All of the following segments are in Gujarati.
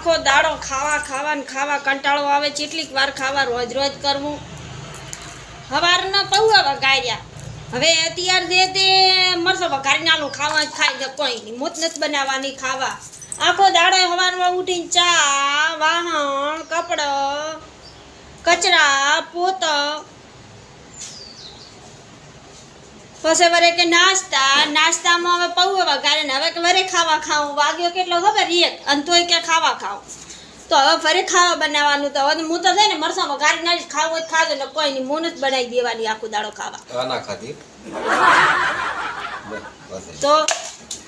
આખો દાડો ખાવા ખાવા ને ખાવા કંટાળો આવે, કેટલીક વાર ખાવા રોજ રોજ કરવું. સવારના પૌવા વગાડ્યા હવે અત્યાર જે તે મરસો વઘારી નાલું ખાવા જ ખાઈ દે કોઈ નહીં. મોત નથી બનાવવાની ખાવા. આખો દાડો સવારમાં ઉઠીને ચા, વાહણ, કપડો, કચરા, પોત પછી વરે કે નાસ્તા નાસ્તામાં હવે પૌવા વગાડે ને હવે કે વરે ખાવા ખાવું. વાગ્યો કેટલો ખબર? એક. અને તોય કે ખાવા ખાવું. તો હવે ફરી ખાવા બનાવવાનું તો હવે હું તો છે ને મરસા વઘારી ના ખાવું હોય ખાજો ને કોઈ નહીં. મોન જ બનાવી દેવાની આખું દાડો ખાવા. ના ખાધી. તો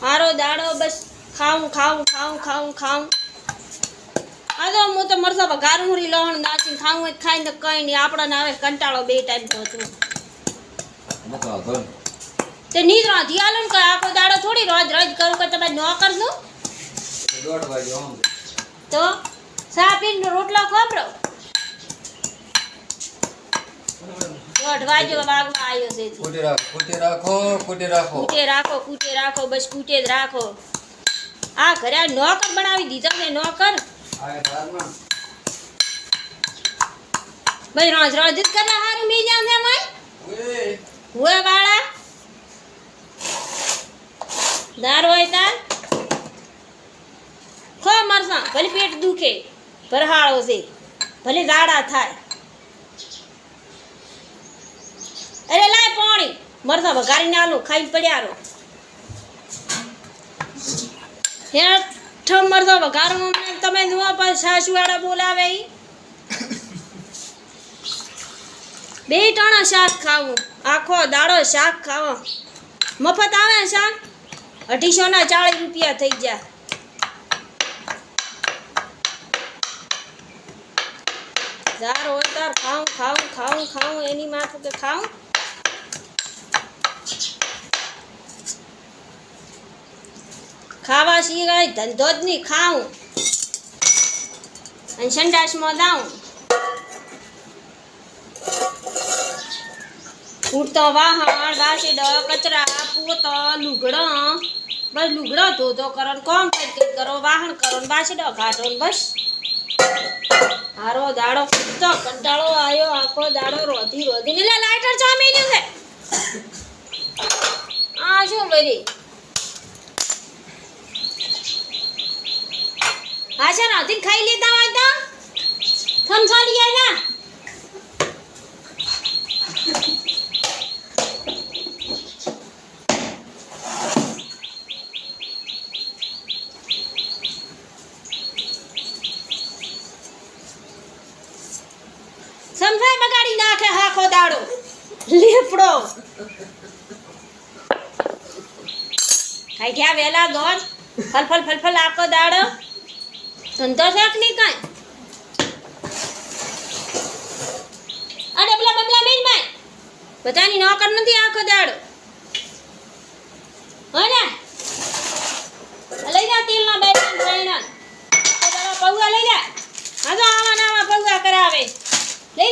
મારો દાડો બસ ખાવું ખાવું ખાવું ખાવું ખાવું. હા તો હું તો મરસા વઘારું હું લહણ નાચીને ખાવું હોય ખાઈને તો કંઈ નહીં. આપણને આવે કંટાળો બે ટાઈમ પહોંચવું મૂકો વાંધો નહીં. તે નીંદ રાંધી આલો ને કે આખો દાડો થોડી રોજ રોજ કરું કે તમે ન કરશો? દોઢ વાગે આમ. તો સા પીને રોટલા ખોપરો દોઢ વાગ્યો વાગવા આવ્યો છે. કૂટી રાખો કૂટી રાખો કૂટી રાખો. કૂટે રાખો કૂટે રાખો બસ કૂટે જ રાખો. આ ઘરે આ નોકર બનાવી દીધો છે નોકર. આ એ દાળમાં. ભાઈ રોજ રોજ જ કરવા હારું મી જાવ છે મય ઉઈ. હુએ વાળા. દાર હોય તાર ખો મરસા, ભલે પેટ દુખે ભરહાળો છે, ભલે દાડા થાય. અરે લાય પાણી, મરસા વઘારીને આલો ખાઈ પડ્યા રો હેઠ મરસા વઘારો તમે જુઓ, પછી સાસુવાળા બોલાવે ઈ. બે ટાણા શાક ખાવું, આખો દાડો શાક ખાવો. મફત આવે શાક? અઢીસો ના ચાળીસ રૂપિયા થઈ ગયા. જાર હોય તાર ખાઉં ખાઉં ખાઉં ખાઉં, એની માથું કે ખાઉં? ખાવા સિવાય ધંધો જ નહીં, ખાઉં. અને સંડાસમાં જાઉં ઉડતો વાહણ ડ કચરા, પોતો, લુગડો. બસ લુગડો ધોધો કરો ને કોમ કઈ કરો વાહણ કરો ને વાસીડો ઘાટો ને બસ. હારો દાડો ફૂટતો કંટાળો આવ્યો આખો દાડો રોધી રોધી. ને લાઇટર જામી ગયું છે આ શું બરી હા, છે ને ખાઈ લેતા હોય તો? થમસાલી જાય ના સમજાય બગાડી નાખે હાખો દાડો. લેપડો. ખાઈ ગયા વેલા ગોળ ફલ ફલ આખો દાડો. સંતોષ શાક નહીં કાંઈ? આ ડબલા બબલા મેં માય બધાની નોકર નથી આખો દાડો. હો ને? લઈ જા તેલના બે ત્રણ ત્રણના. આખો પૌવા લઈ જા. હા તો આવા ને આવા પૌવા કરાવે. લઈ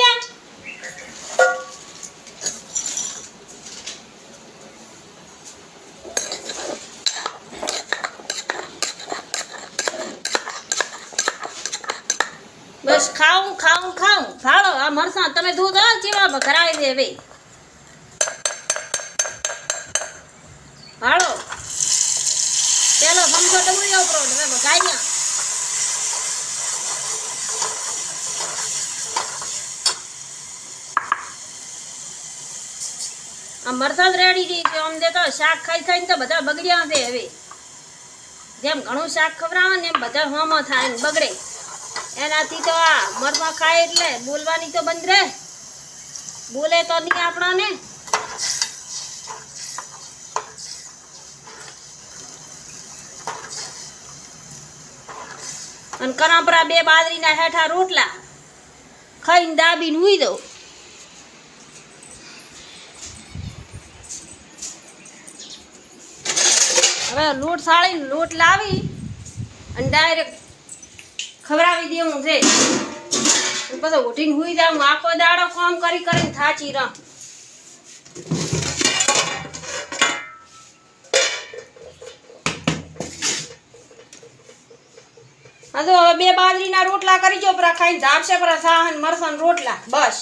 બસ ખાઉં ખાઉં ખાઉં. ફાળો આ મરસા તમે દૂધ આ ચીવા ભરાવી દે ભાઈ. ફાળો પેલો સમજો ડબુરી ઉપરો હવે ભગાઈ આ મરસાદ રેડી ગઈ તો આમ દેતો શાક ખાઈ ખાઈને તો બધા બગડ્યા છે હવે. જેમ ઘણું શાક ખવડાવે ને એમ બધા હોમો થાય ને બગડે. એનાથી તો આ મરવા ખાય એટલે બોલવાની તો બંધ રહે. બોલે તો નહીં આપણાને. અને કરાપરા બે બાજરીના હેઠા રોટલા ખાઈને દાબીને હુઈ દઉં. હવે લોટ સાળીને લોટ લાવી અને ડાયરેક્ટ ખવડાવી દેવું છે. પછી ઉઠીને હુઈ જાઉં આખો દાડો કામ કરી કરીને થાચી રહ હા તો હવે બે બાજરીના રોટલા કરી જો પરા ખાઈને ધાપશે પરા સાહન, મરસન રોટલા, બસ.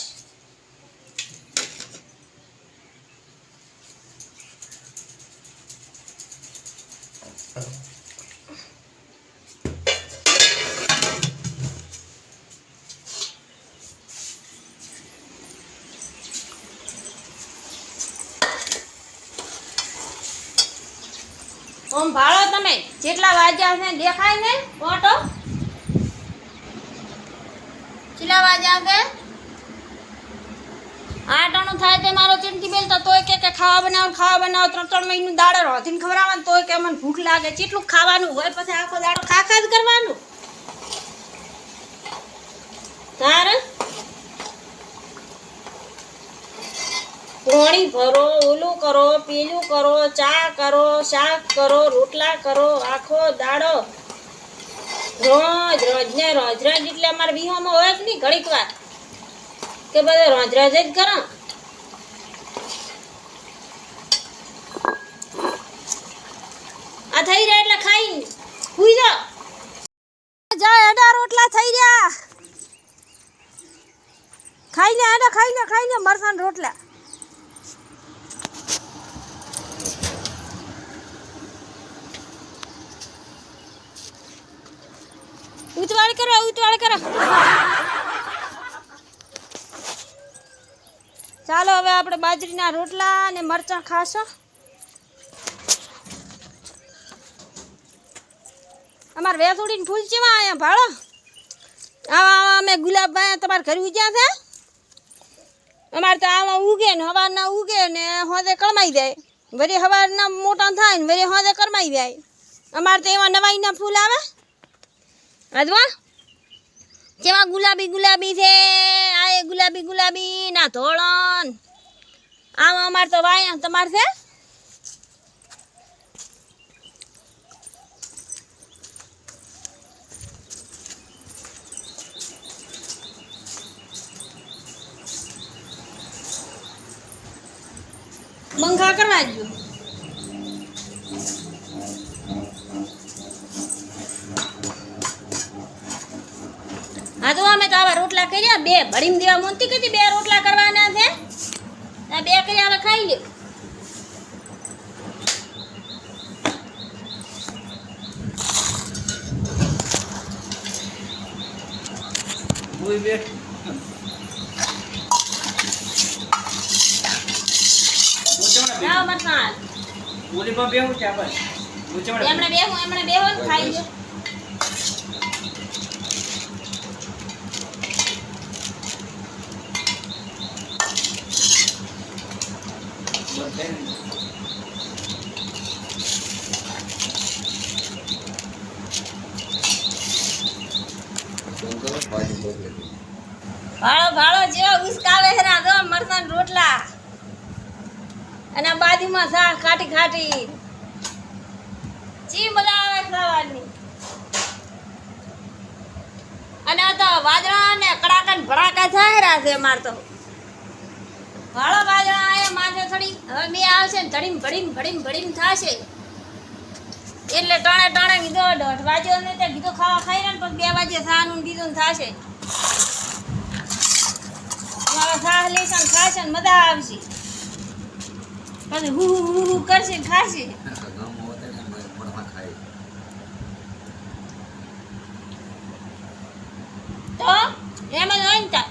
ઓમ ભાળો તમે. જેટલા વાગ્યા છે દેખાય ને ઓટો કેટલા વાગ્યા છે આટાણું થાય તે મારો ચિંતી બેલ તોય કે કે ખાવા બનાવો ખાવા બનાવો, ત્રણ ત્રણ મહિનું દાડે રોધીને ખવડાવવાનું તોય કે મને ભૂખ લાગે. કેટલું ખાવાનું હોય પછી આખો દાડો ખા ખા જ કરવાનું. તારે? પાણી ભરો, ઓલું કરો, પેલું કરો, ચા કરો, શાક કરો, રોટલા કરો, આખો દાડો. રોજ રોજ ને રોજ. રોજ એટલે અમારે વિહોમાં હોય જ નહીં ઘડીક વાર કે બધા રોજ રોજ જ કરા? આ થઈ રહ્યા એટલે ખાઈ હુઈ જા જાય અઢાર રોટલા થઈ રહ્યા. ખાઈને આડા ખાઈ લે ખાઈ લે મરસાન રોટલા. ઉતવાળ કરો ઉતવાળ કરો. ચાલો, હવે આપણે બાજરીના રોટલા અને મરચાં ખાશો. અમારે વેસોડીને ફૂલ ચેવા અહીંયા ભાળો. આવા આવા અમે ગુલાબભાઈ તમારે ઘરે ઉજ્યા છે. અમારે તો આવા ઉગે ને હવારના ઉગે ને હોદે કળમાઈ જાય. વરી હવારના મોટા થાય ને વરી હોદે કરમાઈ જાય. અમારે તો એવા નવાઈના ફૂલ આવે. અજવા કેવા ગુલાબી ગુલાબી છે, આ એ ગુલાબી ગુલાબી, ના ધોળણ. આમ અમારે તો વાય તમારે છે? મંગા કરવા જ હા તો અમે તો આવા રોટલા કર્યા બે ભરીમ દેવા મોનતી કીધી બે રોટલા કરવાના છે. આ બે કર્યા હવે ખાઈ લ્યો. હું બે મરસાણ ઓલીમાં બેહું છે આપણે? એમણે બેહું એમણે બેહો ખાઈ લ્યો ભાજી બગડે ભાળો ભાળો જેવા ઉસકાવે ના જો મરસાન રોટલા. અને બાજુમાં શાક ખાટી ખાટી. ચી મજા આવે ખાવાની. અને આ તો વાદળા ને કડાકા ને ભડાકા થાય રહ્યા છે માર તો. ભાળો, વાદળા આયા માથે થડી હવે બે આવશે ને ધડીમ, ભડીમ ભડીમ ભડીમ થાશે. એટલે ટાણે ટાણે કીધો દોઢ વાગ્યો ને તે કીધો ખાવા ખાઈ ને પછી બે વાગે સાનું કીધું ને થાશે. મારા સાહ લેશે ને ખાશે ને મજા આવશે. પછી હુ હુ હુ કરશે ને ખાશે? તો એમ જ હોય ને તાર.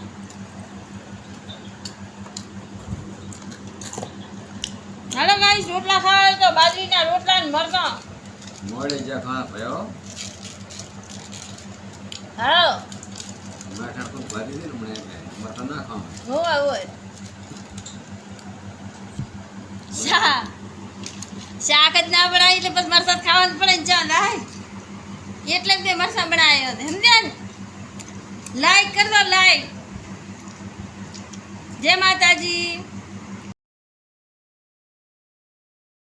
હાલો મારી રોટલા ખાવા તો બાજરીના રોટલા ને મરચાં. મોડે જા ખા ભયો હાલો. માઠા ખૂબ ભાજી દે ને મને મરતા ના ખાવ Oh, હોય શાક શાક જ ના બનાવી એટલે બસ મરસાદ ખાવાનું પડે ને ચાલ હાય એટલે જ મેં મરસાદ બનાવ્યો સમજ્યા ને લાઈક કરજો લાઈક જય માતાજી